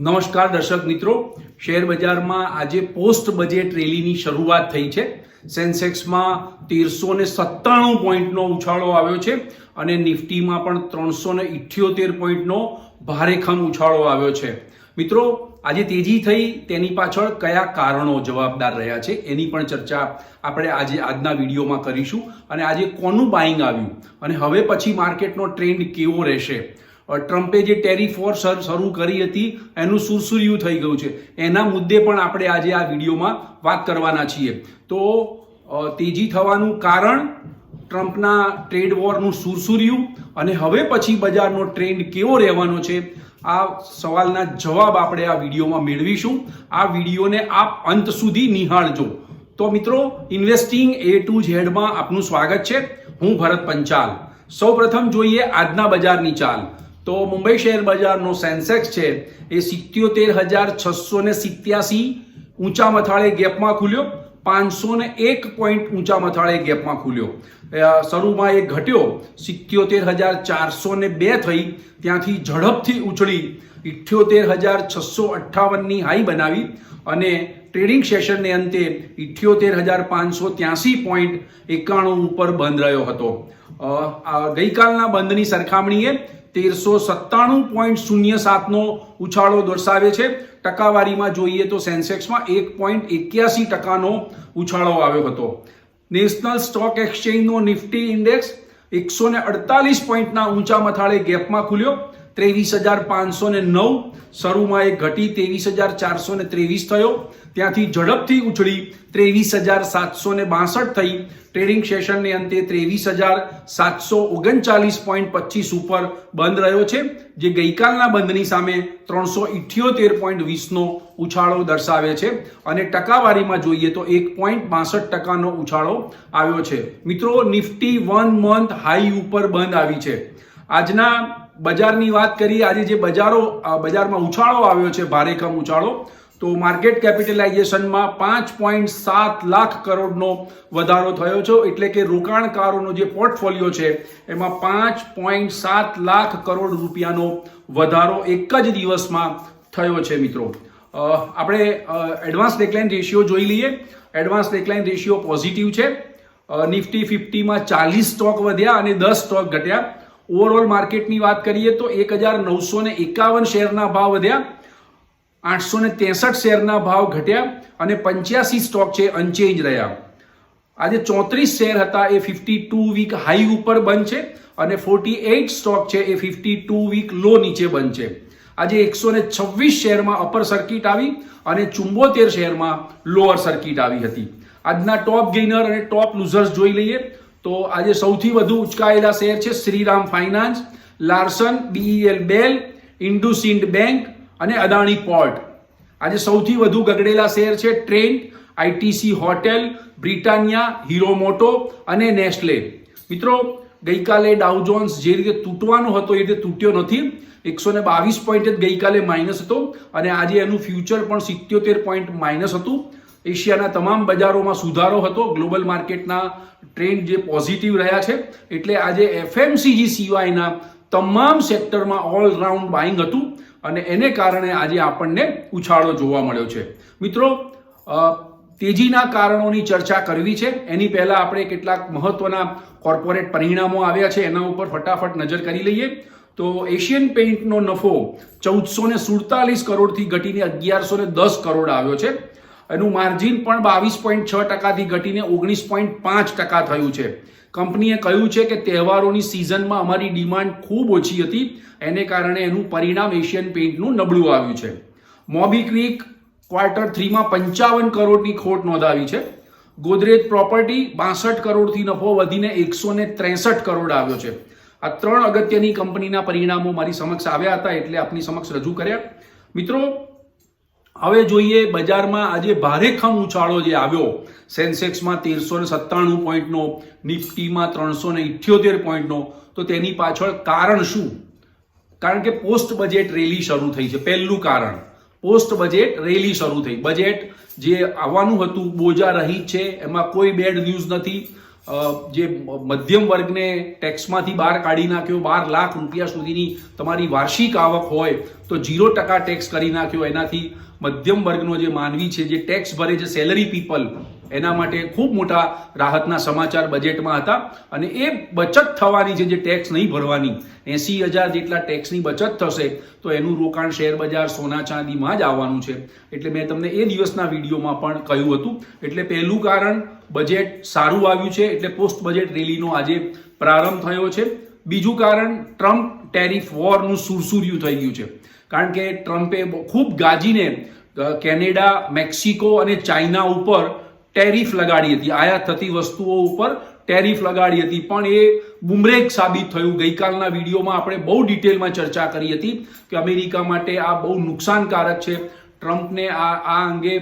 નમસ્કાર દર્શક મિત્રો. શેર બજારમાં આજે પોસ્ટ બજેટ રેલીની શરૂઆત થઈ છે. સેન્સેક્સમાં તેરસો ને સત્તાણું પોઈન્ટનો ઉછાળો આવ્યો છે અને નિફ્ટીમાં પણ ત્રણસો ને ઇઠ્યોતેર પોઈન્ટનો ભારેખમ ઉછાળો આવ્યો છે. મિત્રો, આજે તેજી થઈ, તેની પાછળ કયા કારણો જવાબદાર રહ્યા છે એની પણ ચર્ચા આપણે આજે આજના વિડીયોમાં કરીશું. અને આજે કોનું બાઇંગ આવ્યું? અને હવે પછી માર્કેટનો ટ્રેન્ડ કેવો રહેશે? ટ્રમ્પે જે ટેરિફ વોર શરૂ કરી હતી, એનું સુરસુર્યું થઈ ગયું છે. એના મુદ્દે પણ આપણે આજે આ વિડીયોમાં વાત કરવાના છીએ. તો તેજી થવાનું કારણ, ટ્રમ્પના ટ્રેડ વોરનું સુરસુર્યું અને હવે પછી બજારનો ટ્રેન્ડ કેવો રહેવાનો છે, આ સવાલના જવાબ આપણે આ વિડીયોમાં મેળવીશું. આ વિડીયોને આપ અંત સુધી નિહાળજો. તો મિત્રો ઇન્વેસ્ટિંગ એ ટુ ઝેડમાં આપનું સ્વાગત છે. હું ભરત પંચાલ. સૌપ્રથમ જોઈએ આજના બજારની ચાલ. તો મુંબઈ શેર બજારનો સેન્સેક્સ છે. એ સિત્યોતેર હજાર છસો ને સિત્યાસી ઊંચા મથાળે ગેપમાં ખુલ્યો. પાંચસો ને એક પોઈન્ટ ઊંચા મથાળે ગેપમાં ખુલ્યો. શરૂમાં એ ઘટ્યો. સિત્યોતેર હજાર ચારસો ને બે થઈ. ત્યાંથી ઝડપથી ઉછળી. ઇઠ્યોતેર હજાર છસો અઠ્ઠાવનની હાઈ બનાવી. અને ટ્રેડિંગ સેશનને અંતે ઇઠ્યોતેર હજાર પાંચસો ત્યાસી પોઈન્ટ એકાણું ઉપર બંધ રહ્યો હતો. ગઈકાલના બંધની સરખામણીએ તેરસો સત્તાણું પોઈન્ટ શૂન્ય સાતનો ઉછાળો દર્શાવે છે. ટકાવારીમાં જોઈએ તો સેન્સેક્સમાં એક પોઈન્ટ એક્યાસી ટકાનો ઉછાળો આવ્યો હતો. નેશનલ સ્ટોક એક્સચેન્જનો નિફ્ટી ઇન્ડેક્સ એકસો ને અડતાલીસ પોઈન્ટના ઊંચા મથાળે ગેપમાં ખુલ્યો. ત્રેવીસ હજાર પાંચસો ને નવ, શરૂમાં એ ઘટી ત્રેવીસ હજાર ચારસો ને ત્રેવીસ થયો. ત્યાંથી ઝડપથી ઉછળી ત્રેવીસ હજાર સાતસો ને બાસઠ થઈ. ટ્રેડિંગ સેશનને અંતે ત્રેવીસ હજાર સાતસો ઓગણચાલીસ પોઈન્ટ પચીસ ઉપર બંધ રહ્યો છે, જે ગઈકાલના બંધની સામે ત્રણસો ઇઠ્યોતેર પોઈન્ટ વીસનો ઉછાળો દર્શાવે છે. અને ટકાવારીમાં જોઈએ તો એક પોઈન્ટ બાસઠ ટકાનો ઉછાળો આવ્યો છે. મિત્રો, નિફ્ટી વન મંથ હાઈ ઉપર બંધ આવી છે. આજના બજારની વાત કરીએ, આજે જે બજારો બજારમાં ઉછાળો આવ્યો છે ભારેખમ ઉછાળો, તો માર્કેટ કેપિટલાઇઝેશનમાં પાંચ પોઈન્ટ સાત લાખ કરોડનો વધારો થયો છે. એટલે કે રોકાણકારોનો જે પોર્ટફોલિયો છે, એમાં પાંચ પોઈન્ટ સાત લાખ કરોડ રૂપિયાનો વધારો એક જ દિવસમાં થયો છે, મિત્રો. આપણે એડવાન્સ ડેકલાઇન રેશિયો જોઈ લઈએ. એડવાન્સ ડેકલાઇન રેશિયો પોઝિટિવ છે. નિફ્ટી ફિફ્ટીમાં ચાલીસ સ્ટોક વધ્યા અને દસ સ્ટોક ઘટ્યા. ઓવરઓલ માર્કેટની વાત કરીએ તો એક હજાર નવસો ને એકાવન શેરના ભાવ વધ્યા આઠસો ને ત્રેસઠ શેરના ભાવ ઘટ્યા અને પંચ્યાસી સ્ટોક છે અનચેન્જ રહ્યા. આજે ચોત્રીસ શેર હતા એ ફિફ્ટી ટુ વીક હાઈ ઉપર બંધ છે અને ફોર્ટી એઇટ સ્ટોક છે એ ફિફ્ટી ટુ વીક લો નીચે બંધ છે. આજે એકસો ને છવ્વીસ શેરમાં અપર સર્કિટ આવી અને ચુંબોતેર શેરમાં લોઅર સર્કિટ આવી હતી. આજના ટોપ ગેઇનર અને ટોપ લૂઝર્સ જોઈ લઈએ. તો આજે સૌથી વધુ ઉચકાયેલા શેર છે Shriram finance, Larsen, BEL BEL IndusInd bank અને અદાણી પોર્ટ. આજે સૌથી વધુ ગગડેલા શેર છે Trent ITC hotel, Britannia Hero Moto અને નેસ્લે. મિત્રો, ગઈકાલે ડાઉજોન્સ જે રીતે તૂટવાનો હતો, એ રીતે તૂટ્યો નથી. એકસો ને બાવીસ પોઈન્ટ જ ગઈકાલે માઇનસ હતો અને આજે એનું ફ્યુચર પણ સિત્યોતેર પોઈન્ટ માઇનસ હતું. એશિયાના તમામ બજારોમાં સુધારો હતો. ગ્લોબલ માર્કેટના ટ્રેન્ડ જે પોઝિટિવ રહ્યા છે. એટલે આજે એફએમસીજી સિવાયના તમામ સેક્ટરમાં ઓલરાઉન્ડ બાઇંગ હતું અને એને કારણે આજે આપણને ઉછાળો જોવા મળ્યો છે. મિત્રો તેજીના કારણોની ચર્ચા કરવી છે. એની પહેલા આપણે કેટલાક મહત્વના કોર્પોરેટ પરિણામો આવ્યા છે. એના ઉપર ફટાફટ નજર કરી લઈએ. તો એશિયન પેઇન્ટનો નફો ચૌદસો ને સુડતાલીસ કરોડથી ઘટીને અગિયારસો ને દસ કરોડ આવ્યો છે. એનું માર્જિન પણ બાવીસ પોઈન્ટ છ ટકાથી ઘટીને ઓગણીસ પોઈન્ટ પાંચ ટકા થયું છે. કંપનીએ કહ્યું છે કે તહેવારોની સિઝનમાં અમારી ડિમાન્ડ ખૂબ ઓછી હતી, એને કારણે એનું પરિણામ એશિયન પેઇન્ટનું નબળું આવ્યું છે. મોબીક્વિક ક્વાર્ટર થ્રીમાં પંચાવન કરોડની ખોટ નોંધાવી છે. ગોદરેજ પ્રોપર્ટી બાસઠ કરોડથી નફો વધીને એકસો ને ત્રેસઠ કરોડ આવ્યો છે. આ ત્રણ અગત્યની કંપનીના પરિણામો મારી સમક્ષ આવ્યા હતા એટલે આપની સમક્ષ રજૂ કર્યા. મિત્રો હવે જોઈએ બજારમાં આજે ભારેખમ ઉછાળો જે આવ્યો. સેન્સેક્સમાં તેરસો ને સત્તાણું પોઈન્ટનો, નિફ્ટીમાં ત્રણસો ને ઇઠ્યોતેર પોઈન્ટનો. તો તેની પાછળ કારણ શું? કારણ કે પોસ્ટ બજેટ રેલી શરૂ થઈ છે. પહેલું કારણ, પોસ્ટ બજેટ રેલી શરૂ થઈ. બજેટ જે આવવાનું હતું, બોજા રહી છે, એમાં કોઈ બેડ ન્યૂઝ નથી. જે મધ્યમ વર્ગને ટેક્સમાંથી બહાર કાઢી નાખ્યો, બાર લાખ રૂપિયા સુધીની તમારી વાર્ષિક આવક હોય, તો ઝીરો ટકા ટેક્સ કરી નાખ્યો એનાથી. મધ્યમ વર્ગનો જે માનવી છે, જે ટેક્સ ભરે છે સેલરી પીપલ એના માટે ખૂબ મોટા રાહતના સમાચાર બજેટમાં હતા. અને એ બચત થવાની છે, જે ટેક્સ નહીં ભરવાની એસી હજાર જેટલા ટેક્સની બચત થશે, તો એનું રોકાણ શેર બજાર સોના ચાંદીમાં જ આવવાનું છે. એટલે મેં તમને એ દિવસના વિડીયોમાં પણ કહ્યું હતું. એટલે પહેલું કારણ, બજેટ સારું આવ્યું છે, એટલે પોસ્ટ બજેટ રેલીનો આજે પ્રારંભ થયો છે. બીજું કારણ ટ્રમ્પ ટેરિફ વોરનું સુરસુર્યું થઈ ગયું છે. કારણ કે ટ્રમ્પે ખૂબ ગાજીને કેનેડા, મેક્સિકો અને ચાઇના ઉપર ટેરિફ લગાડી હતી. આયાત થતી વસ્તુઓ ઉપર ટેરિફ લગાડી હતી. પણ એ બુમરેક સાબિત થયું. ગઈકાલના વિડીયોમાં આપણે બહુ ડિટેલમાં ચર્ચા કરી હતી કે અમેરિકા માટે આ બહુ નુકસાનકારક છે. ટ્રમ્પને આ આ અંગે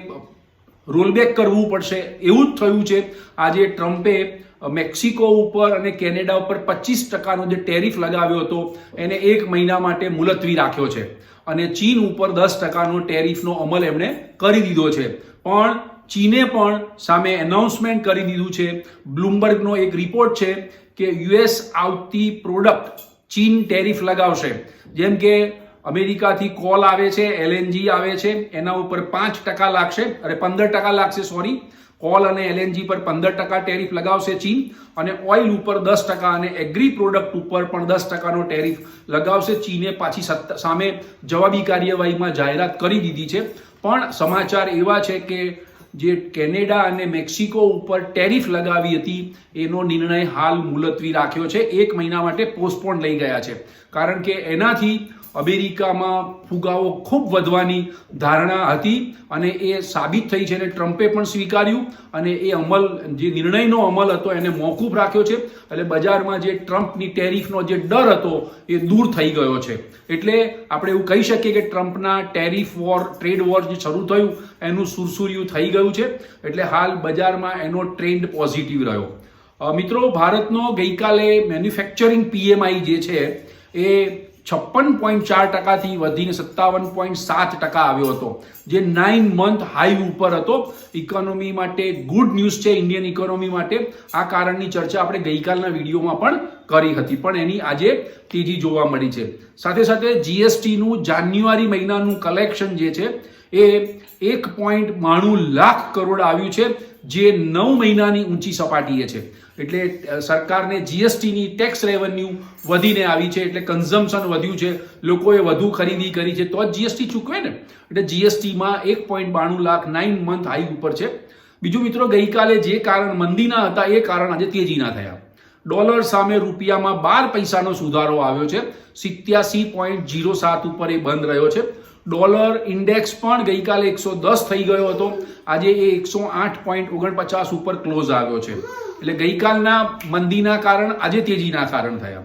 રોલબેક કરવું પડશે. એવું જ થયું છે. આજે ટ્રમ્પે મેક્સિકો ઉપર અને કેનેડા ઉપર પચીસ ટકાનો જે ટેરિફ લગાવ્યો હતો, એને એક મહિના માટે મુલતવી રાખ્યો છે. અને ચીન ઉપર દસ ટકાનો ટેરિફનો અમલ એમણે કરી દીધો છે. પણ ચીને પણ સામે એનાઉન્સમેન્ટ કરી દીધું છે. બ્લુમબર્ગનો એક રિપોર્ટ છે કે યુએસ આવતી પ્રોડક્ટ ચીન ટેરિફ લગાવશે. જેમ કે અમેરિકાથી કોલ આવે છે, એલએનજી આવે છે, એના ઉપર પાંચ ટકા લાગશે, અરે પંદર ટકા લાગશે સોરી કોલ અને એલએનજી પર પંદર ટકા ટેરિફ લગાવશે ચીન અને ઓઇલ ઉપર દસ ટકા અને એગ્રી પ્રોડક્ટ ઉપર પણ દસ ટકાનો ટેરિફ લગાવશે. ચીને પાછી સામે જવાબી કાર્યવાહીમાં જાહેરાત કરી દીધી છે. પણ સમાચાર એવા છે કે જે કેનેડા અને મેક્સિકો ઉપર ટેરિફ લગાવી હતી, એનો નિર્ણય હાલ મુલતવી રાખ્યો છે. એક મહિના માટે પોસ્ટપોન લઈ ગયા છે. કારણ કે એનાથી અમેરિકામાં ફુગાવો ખૂબ વધવાની ધારણા હતી અને એ સાબિત થઈ છે અને ટ્રમ્પે પણ સ્વીકાર્યું અને એ અમલ, જે નિર્ણયનો અમલ હતો, એને મોકૂફ રાખ્યો છે. એટલે બજારમાં જે ટ્રમ્પની ટેરિફનો જે ડર હતો, એ દૂર થઈ ગયો છે. એટલે આપણે એવું કહી શકીએ કે ટ્રમ્પના ટેરિફ વોર, ટ્રેડ વોર જે શરૂ થયું, એનું સુરસુર્યું થઈ ગયું છે એટલે હાલ બજારમાં એનો ટ્રેન્ડ પોઝિટિવ રહ્યો. મિત્રો, ભારતનો ગઈકાલે મેન્યુફેક્ચરિંગ પીએમઆઈ જે છે એ છપ્પન પોઈન્ટ ચાર ટકાથી વધીને સત્તાવન પોઈન્ટ સાત ટકા આવ્યો હતો. જે નાઇન મંથ હાઈ ઉપર હતો. ઇકોનોમી માટે ગુડ ન્યૂઝ છે ઇન્ડિયન ઇકોનોમી માટે. આ કારણની ચર્ચા આપણે ગઈકાલના વિડીયોમાં પણ કરી હતી. પણ એની આજે તેજી જોવા મળી છે. સાથે સાથે જીએસટીનું જાન્યુઆરી મહિનાનું કલેક્શન જે છે એ એક પોઈન્ટ બાણું લાખ કરોડ આવ્યું છે, જે નવ મહિનાની ઊંચી સપાટીએ છે. એટલે સરકારને જીએસટીની ટેક્સ રેવન્યુ વધીને આવી છે, એટલે કન્ઝમ્પશન વધ્યું છે, લોકોએ વધુ ખરીદી કરી છે, તો જ જીએસટી ચૂકવે ને. એટલે જીએસટીમાં એક પોઈન્ટ બાણું લાખ નાઇન મંથ હાઈ ઉપર છે. બીજું મિત્રો, ગઈકાલે જે કારણ મંદીના હતા, એ કારણ આજે તેજીના થયા. ડોલર સામે રૂપિયામાં બાર પૈસાનો સુધારો આવ્યો છે. સિત્યાસી પોઈન્ટ જીરો સાત ઉપર એ બંધ રહ્યો છે. ડોલર ઇન્ડેક્સ પણ ગઈકાલે એકસો દસ થઈ ગયો હતો. આજે એ એકસો આઠ પોઈન્ટ ઓગણપચાસ ઉપર ક્લોઝ આવ્યો છે. એટલે ગઈકાલના મંદીના કારણ આજે તેજીના કારણ થયા.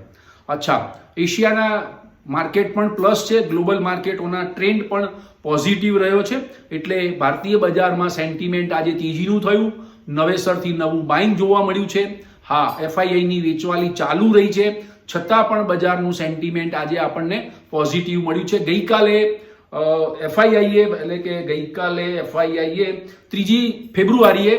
અચ્છા, એશિયાના માર્કેટ પણ પ્લસ છે. ગ્લોબલ માર્કેટોના ટ્રેન્ડ પણ પોઝિટિવ રહ્યો છે. એટલે ભારતીય બજારમાં સેન્ટિમેન્ટ આજે તેજીનું થયું. નવેસરથી નવું બાઇંગ જોવા મળ્યું છે. હા, એફઆઈઆઈની વેચવાલી ચાલુ રહી છે. છતાં પણ બજારનું સેન્ટિમેન્ટ આજે આપણને પોઝિટિવ મળ્યું છે. ગઈકાલે એફઆઈઆઈએ એટલે કે ગઈકાલે એફઆઈઆઈએ ત્રીજી ફેબ્રુઆરીએ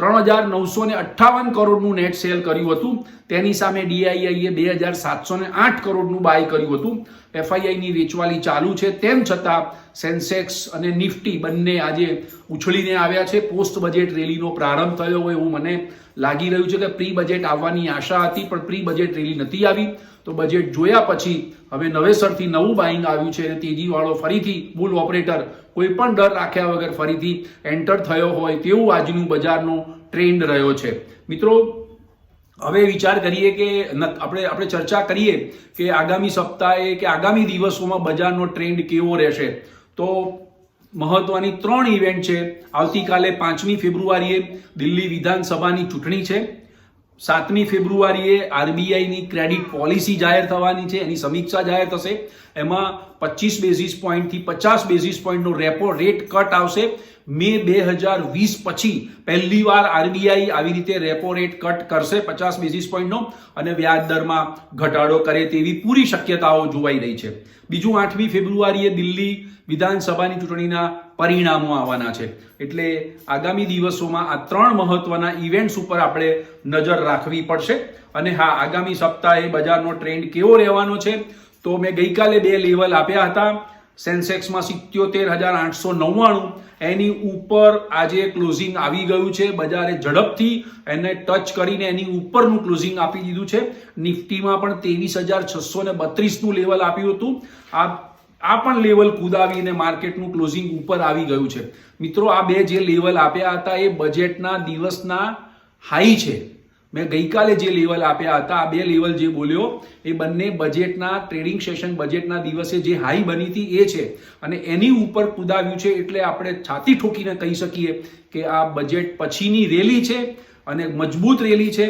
ત્રણ હજાર નવસો ને અઠ્ઠાવન કરોડનું નેટ સેલ કર્યું હતું. તેની સામે ડીઆઈઆઈએ બે હજાર સાતસો ને આઠ કરોડનું બાય કર્યું હતું. એફઆઈઆઈની વેચવાલી ચાલુ છે. તેમ છતાં સેન્સેક્સ અને નિફ્ટી બંને આજે ઉછળીને આવ્યા છે. પોસ્ટ બજેટ રેલીનો પ્રારંભ થયો હોય એવું મને લાગી રહ્યું છે કે પ્રી બજેટ આવવાની આશા હતી, પણ પ્રી બજેટ રેલી નથી આવી. તો બજેટ જોયા પછી હવે નવેસરથી નવું બાઇંગ આવ્યું છે અને તેજીવાળો ફરીથી બુલ ઓપરેટર કોઈ પણ ડર રાખ્યા વગર ફરીથી એન્ટર થયો હોય તેવું આજનું બજારનો ટ્રેન્ડ રહ્યો છે. મિત્રો હવે વિચાર કરીએ કે આપણે આપણે ચર્ચા કરીએ કે આગામી સપ્તાહે કે આગામી દિવસોમાં બજારનો ટ્રેન્ડ કેવો રહેશે. તો મહત્વની ત્રણ ઇવેન્ટ છે. આવતીકાલે પાંચમી ફેબ્રુઆરીએ દિલ્હી વિધાનસભાની ચૂંટણી છે. સાતમી ફેબ્રુઆરીએ આરબીઆઈની ક્રેડિટ પોલિસી જાહેર થવાની છે. એની સમીક્ષા જાહેર થશે. એમાં પચીસ બેઝિસ પોઈન્ટથી પચાસ બેઝિસ પોઈન્ટનો રેપો રેટ કટ આવશે. મે બે હજાર વીસ પછી પહેલીવાર આરબીઆઈ આવી રીતે રેપો રેટ કટ કરશે પચાસ બેઝિસ પોઈન્ટનો અને વ્યાજ દરમાં ઘટાડો કરે તેવી પૂરી શક્યતાઓ જોવાઈ રહી છે. બીજું આઠમી ફેબ્રુઆરીએ દિલ્હી વિધાનસભાની ચૂંટણીના પરિણામો આવવાના છે. એટલે આગામી દિવસોમાં આ ત્રણ મહત્વના ઇવેન્ટ્સ ઉપર આપણે નજર રાખવી પડશે. અને હા, આગામી સપ્તાહે બજારનો ટ્રેન્ડ કેવો રહેવાનો છે? તો મેં ગઈકાલે બે લેવલ આપ્યા હતા. સેન્સેક્સમાં સિત્યોતેર હજાર આઠસો નવ્વાણું. એની ઉપર આજે ક્લોઝિંગ આવી ગયું છે, બજારે ઝડપથી એને ટચ કરીને એની ઉપરનું ક્લોઝિંગ આપી દીધું છે. નિફ્ટીમાં પણ ત્રેવીસ હજાર છસો ને બત્રીસનું લેવલ આપ્યું હતું. આ આ પણ લેવલ કુદાવીને માર્કેટનું ક્લોઝિંગ ઉપર આવી ગયું છે. મિત્રો, આ બે જે લેવલ આપ્યા હતા, એ બજેટના દિવસના હાઈ છે. મેં ગઈકાલે જે લેવલ આપ્યા હતા, આ બે લેવલ જે બોલ્યો, એ બંને બજેટના ટ્રેડિંગ સેશન બજેટના દિવસે જે હાઈ બની હતી એ છે. અને એની ઉપર કુદાવ્યું છે એટલે આપણે છાતી ઠોકીને કહી શકીએ કે આ બજેટ પછીની રેલી છે અને મજબૂત રેલી છે.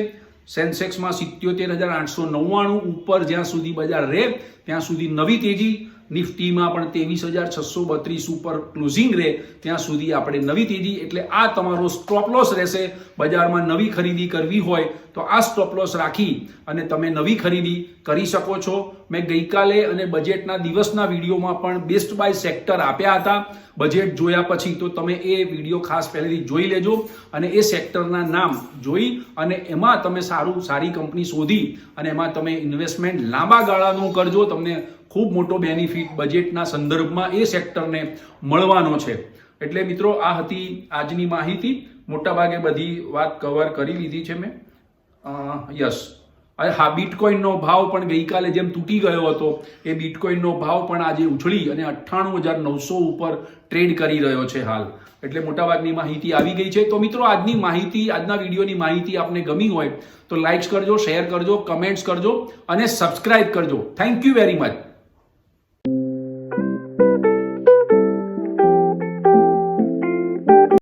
સેન્સેક્સમાં સિત્યોતેર હજાર આઠસો નવ્વાણું ઉપર જ્યાં સુધી બજાર રહે ત્યાં સુધી નવી તેજી નિફ્ટીમાં પણ ત્રેવીસ હજાર છસો બત્રીસ ઉપર ક્લોઝિંગ રહે, ત્યાં સુધી આપણે નવી તેજી, એટલે આ તમારો સ્ટોપ લોસ રહેશે. બજારમાં નવી ખરીદી કરવી હોય તો આ સ્ટોપ લોસ રાખી અને તમે નવી ખરીદી કરી શકો છો. મેં ગઈકાલે અને બજેટના દિવસના વિડીયોમાં પણ બેસ્ટ બાય સેક્ટર આપ્યા હતા. બજેટ જોયા પછી તો તમે એ વીડિયો ખાસ પહેલેથી જોઈ લેજો અને એ સેક્ટરના નામ જોઈ અને એમાં તમે સારું, સારી કંપની શોધી અને એમાં તમે ઇન્વેસ્ટમેન્ટ લાંબા ગાળાનું કરજો. તમને ખૂબ મોટો બેનિફિટ બજેટના સંદર્ભમાં એ સેક્ટરને મળવાનો છે. એટલે મિત્રો, આ હતી આજની માહિતી. મોટાભાગે બધી વાત કવર કરી લીધી છે મેં. યસ. અરે, હા બિટકોઇનનો ભાવ પણ ગઈકાલે જેમ તૂટી ગયો હતો, એ બિટકોઇનનો ભાવ પણ આજે ઉછળી અને અઠ્ઠાણું હજાર નવસો ઉપર ટ્રેડ કરી રહ્યો છે હાલ. એટલે મોટાભાગની માહિતી આવી ગઈ છે. તો મિત્રો, આજની માહિતી, આજના વિડીયોની માહિતી આપને ગમી હોય તો લાઇક્સ કરજો શેર કરજો કમેન્ટ્સ કરજો અને સબસ્ક્રાઇબ કરજો. Thank you very much